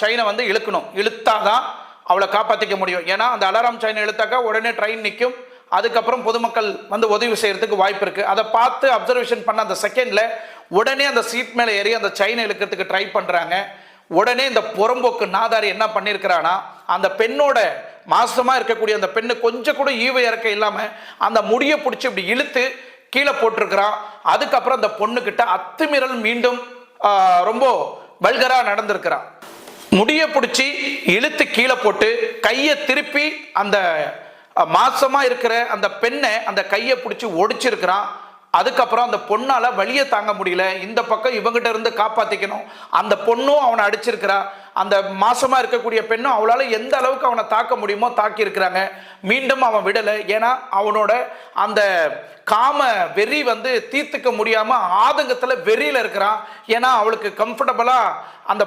சைனை வந்து இழுக்கணும். இழுத்தாதான் அவளை காப்பாற்றிக்க முடியும். ஏன்னா அந்த அலாரம் சைனை இழுத்தாக்கா உடனே ட்ரெயின் நிற்கும் அதுக்கப்புறம் பொதுமக்கள் வந்து உதவி செய்யறதுக்கு வாய்ப்பு இருக்கு. அதை பார்த்து அப்சர்வேஷன் பண்ண அந்த செகண்ட்ல உடனே அந்த சீட் மேலே ஏறி அந்த சைனை இழுக்கிறதுக்கு ட்ரை பண்றாங்க. உடனே இந்த புறம்போக்கு நாதாரி என்ன பண்ணியிருக்கிறானா அந்த பெண்ணோட மாசமா இருக்கக்கூடிய அந்த பெண்ணு கொஞ்சம் கூட ஈவ இறக்க இல்லாம அந்த முடியை பிடிச்சி இப்படி இழுத்து கீழே போட்டிருக்கிறான். அதுக்கப்புறம் அந்த பொண்ணுகிட்ட அத்துமீறல் மீண்டும் ரொம்ப வல்கரா நடந்திருக்கிறான். முடியை பிடிச்சி இழுத்து கீழே போட்டு கையை திருப்பி அந்த மாசமா இருக்கிற அந்த பெண்ணை அந்த கையை பிடிச்சி ஒடிச்சிருக்கிறான். அதுக்கப்புறம் அந்த பொண்ணால வழியை தாங்க முடியல. இந்த பக்கம் இவங்கிட்ட இருந்து காப்பாத்திக்கணும். அந்த பொண்ணும் அவனை அடிச்சிருக்கிறா. அந்த மாசமா இருக்கக்கூடிய பெண்ணும் அவளால எந்த அளவுக்கு அவனை தாக்க முடியுமோ தாக்கி இருக்கிறாங்க. மீண்டும் அவன் விடலை. ஏன்னா அவனோட அந்த காம வெறி வந்து தீர்த்துக்க முடியாம ஆதங்கத்துல வெறியில இருக்கிறான். ஏன்னா அவளுக்கு கம்ஃபர்டபுளா அந்த